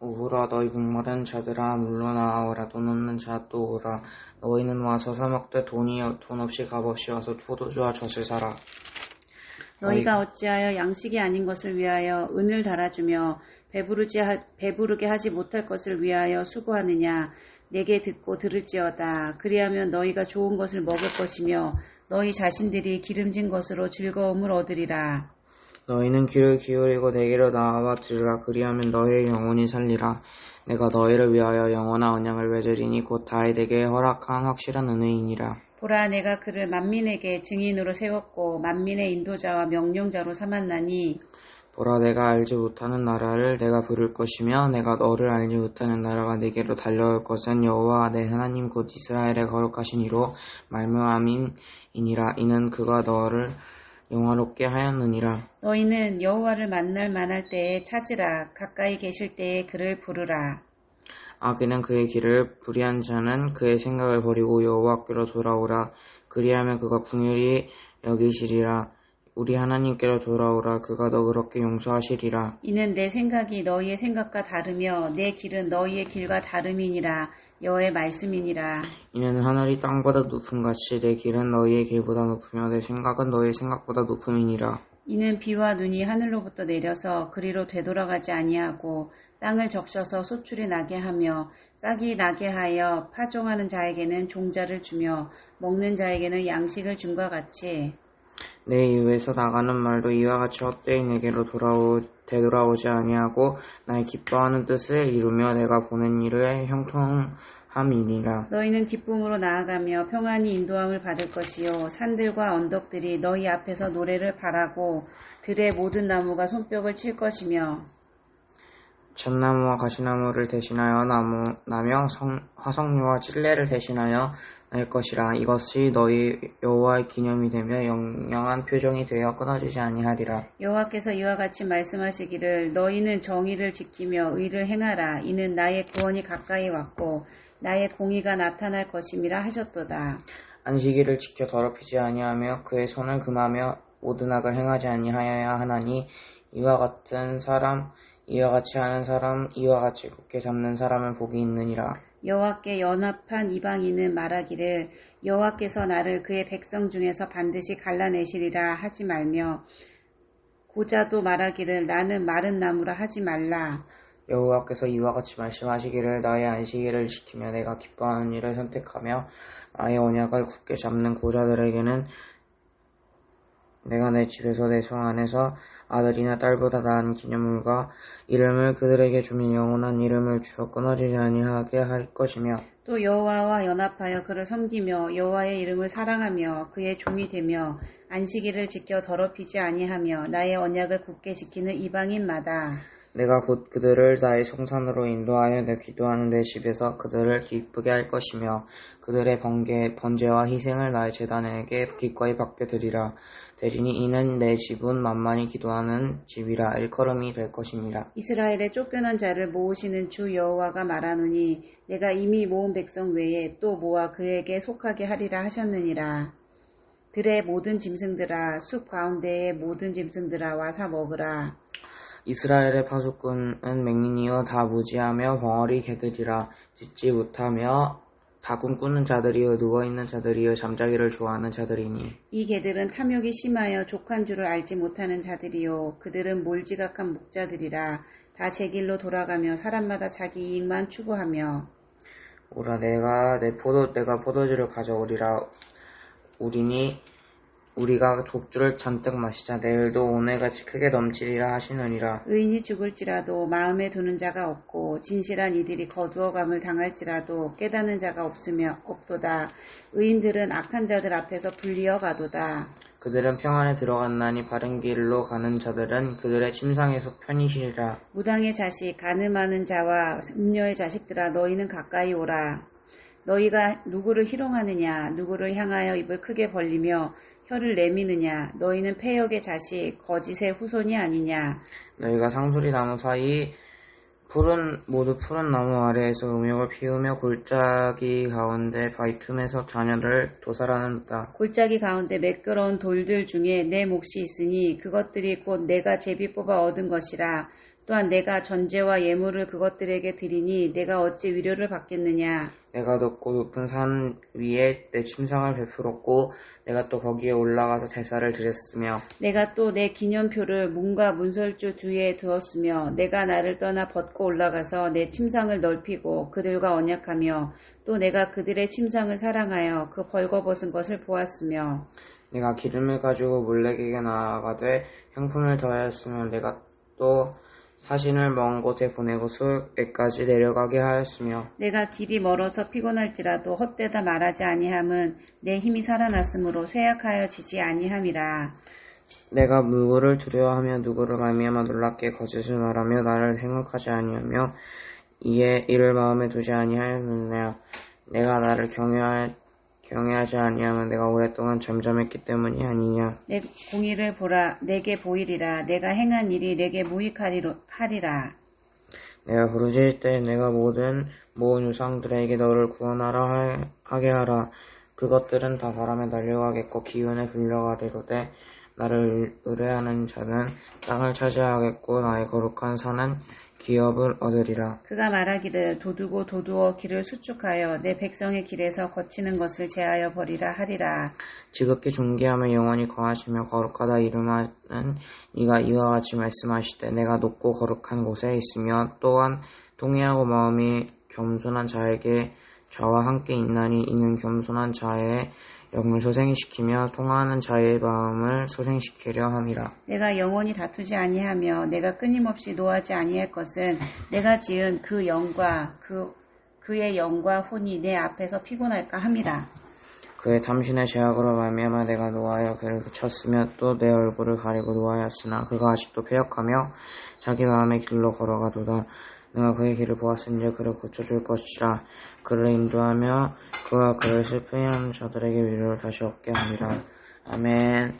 오후라 너희 목마른 자들아. 물러나오라 돈 없는 자도 오라. 너희는 와서 사 먹되 돈이 돈 없이 값 없이 와서 포도주와 젖을 사라. 너희가 어찌하여 양식이 아닌 것을 위하여 은을 달아주며 배부르지 하- 배부르게 하지 못할 것을 위하여 수고하느냐? 내게 듣고 들을지어다. 그리하면 너희가 좋은 것을 먹을 것이며 너희 자신들이 기름진 것으로 즐거움을 얻으리라 너희는 귀를 기울이고 내게로 나와 들으라. 그리하면 너희의 영혼이 살리라. 내가 너희를 위하여 영원한 언약을 맺으리니 곧 다윗에게 허락한 확실한 은혜이니라. 보라 내가 그를 만민에게 증인으로 세웠고 만민의 인도자와 명령자로 삼았나니. 보라 내가 알지 못하는 나라를 내가 부를 것이며 내가 너를 알지 못하는 나라가 내게로 달려올 것은 여호와 내 하나님 곧 이스라엘의 거룩하신 이로 말미암음이니라. 이는 그가 너를 영화롭게 하였느니라. 너희는 여호와를 만날 만할 때에 찾으라. 가까이 계실 때에 그를 부르라. 악인은 그의 길을 불의한 자는 그의 생각을 버리고 여호와께로 돌아오라. 그리하면 그가 궁휼히 여기시리라 우리 하나님께로 돌아오라. 그가 너 그렇게 용서하시리라. 이는 내 생각이 너희의 생각과 다르며 내 길은 너희의 길과 다름이니라. 여호의 말씀이니라. 이는 하늘이 땅보다 높음 같이 내 길은 너희의 길보다 높으며 내 생각은 너희의 생각보다 높음이니라. 이는 비와 눈이 하늘로부터 내려서 그리로 되돌아가지 아니하고 땅을 적셔서 소출이 나게 하며 싹이 나게 하여 파종하는 자에게는 종자를 주며 먹는 자에게는 양식을 줌과 같이 내 입에서 나가는 말도 이와 같이 헛되이 내게로 돌아오, 되돌아오지 아니하고 나의 기뻐하는 뜻을 이루며 내가 보낸 일의 형통함이니라. 너희는 기쁨으로 나아가며 평안히 인도함을 받을 것이요. 산들과 언덕들이 너희 앞에서 노래를 바라고 들의 모든 나무가 손뼉을 칠 것이며 잣나무와 가시나무를 대신하여 나무, 나며 성, 화석류와 찔레를 대신하여 낼 것이라. 이것이 너희 여호와의 기념이 되며 영영한 표정이 되어 끊어지지 아니하리라. 여호와께서 이와 같이 말씀하시기를 너희는 정의를 지키며 의를 행하라. 이는 나의 구원이 가까이 왔고 나의 공의가 나타날 것임이라 하셨도다. 안식일을 지켜 더럽히지 아니하며 그의 손을 금하며 모든 악을 행하지 아니하여야 하나니 이와 같은 사람 이와 같이 하는 사람 이와 같이 굳게 잡는 사람은 복이 있느니라. 여호와께 연합한 이방인은 말하기를 여호와께서 나를 그의 백성 중에서 반드시 갈라내시리라 하지 말며 고자도 말하기를 나는 마른 나무라 하지 말라. 여호와께서 이와 같이 말씀하시기를 나의 안식일을 지키며 내가 기뻐하는 일을 선택하며 나의 언약을 굳게 잡는 고자들에게는 내가 내 집에서 내 성 안에서 아들이나 딸보다 나은 기념물과 이름을 그들에게 주며 영원한 이름을 주어 끊어지지 아니하게 할 것이며 또 여호와와 연합하여 그를 섬기며 여호와의 이름을 사랑하며 그의 종이 되며 안식일을 지켜 더럽히지 아니하며 나의 언약을 굳게 지키는 이방인마다 내가 곧 그들을 나의 성산으로 인도하여 내 기도하는 내 집에서 그들을 기쁘게 할 것이며 그들의 번개, 번제와 희생을 나의 재단에게 기꺼이 받게 되리라. 되리니 이는 내 집은 만만히 기도하는 집이라 일컬음이 될 것이니라. 이스라엘의 쫓겨난 자를 모으시는 주 여호와가 말하노니 내가 이미 모은 백성 외에 또 모아 그에게 속하게 하리라 하셨느니라. 들의 모든 짐승들아 숲 가운데의 모든 짐승들아 와사 먹으라. 이스라엘의 파수꾼은 맹인이여 다 무지하며 벙어리 개들이라 짖지 못하며 다 꿈꾸는 자들이여 누워있는 자들이여 잠자기를 좋아하는 자들이니. 이 개들은 탐욕이 심하여 족한 줄을 알지 못하는 자들이요. 그들은 몰지각한 묵자들이라 다 제 길로 돌아가며 사람마다 자기 이익만 추구하며 오라 내가 내 포도 내가 포도주를 가져오리라. 우리니 우리가 족주를 잔뜩 마시자 내일도 오늘같이 크게 넘치리라 하시느니라. 의인이 죽을지라도 마음에 두는 자가 없고 진실한 이들이 거두어감을 당할지라도 깨닫는 자가 없으며 없도다. 의인들은 악한 자들 앞에서 불리어 가도다. 그들은 평안에 들어갔나니 바른 길로 가는 자들은 그들의 침상에서 편히 쉬리라. 무당의 자식 가늠하는 자와 음녀의 자식들아 너희는 가까이 오라. 너희가 누구를 희롱하느냐? 누구를 향하여 입을 크게 벌리며 혀를 내미느냐 너희는 폐역의 자식 거짓의 후손이 아니냐. 너희가 상수리 나무 사이 푸른 모두 푸른 나무 아래에서 음욕을 피우며 골짜기 가운데 바위 틈에서 자녀를 도살하는다 골짜기 가운데 매끄러운 돌들 중에 내 몫이 있으니 그것들이 곧 내가 제비 뽑아 얻은 것이라 또한 내가 전제와 예물을 그것들에게 드리니 내가 어찌 위로를 받겠느냐? 내가 높고 높은 산 위에 내 침상을 베풀었고 내가 또 거기에 올라가서 제사를 드렸으며 내가 또 내 기념표를 문과 문설주 뒤에 두었으며 내가 나를 떠나 벗고 올라가서 내 침상을 넓히고 그들과 언약하며 또 내가 그들의 침상을 사랑하여 그 벌거벗은 것을 보았으며 내가 기름을 가지고 몰렉에게 나아가되 향품을 더하였으며 내가 또 사신을 먼 곳에 보내고 수에까지 내려가게 하였으며 내가 길이 멀어서 피곤할지라도 헛되다 말하지 아니함은 내 힘이 살아났으므로 쇠약하여 지지 아니함이라. 내가 누구를 두려워하며 누구를 말미암아 놀랍게 거짓을 말하며 나를 생각하지 아니하며 이에 이를 마음에 두지 아니하였느냐. 내가 나를 경외하, 경외하지 아니하면 내가 오랫동안 잠잠했기 때문이 아니냐. 내 공의를 보라 내게 보이리라. 내가 행한 일이 내게 무익하리라. 내가 부르짖을 때 내가 모든 모은 유상들에게 너를 구원하라 하- 하게 하라. 그것들은 다 바람에 날려가겠고 기운에 불려가리로되 나를 의뢰하는 자는 땅을 차지하겠고 나의 거룩한 산은 기업을 얻으리라. 그가 말하기를 도두고 도두어 길을 수축하여 내 백성의 길에서 거치는 것을 제하여 버리라 하리라. 지극히 존귀하며 영원히 거하시며 거룩하다 이름하는 이가 이와 같이 말씀하시되 내가 높고 거룩한 곳에 있으며 또한 통회하고 마음이 겸손한 자에게 저와 함께 있나니 이는 겸손한 자의 영을 소생시키며 통하는 자의 마음을 소생시키려 함이라. 내가 영원히 다투지 아니하며 내가 끊임없이 노하지 아니할 것은 내가 지은 그 영과 그 그의 영과 혼이 내 앞에서 피곤할까 함이라. 그의 탐신의 제약으로 말미암아 내가 노하여 그를 그쳤으며 또 내 얼굴을 가리고 노하였으나 그가 아직도 패역하며 자기 마음의 길로 걸어가도다 내가 그의 길을 보았은지 그를 고쳐줄 것이라. 그를 인도하며 그와 그를 슬프해하는 자들에게 위로를 다시 얻게 하리라. 아멘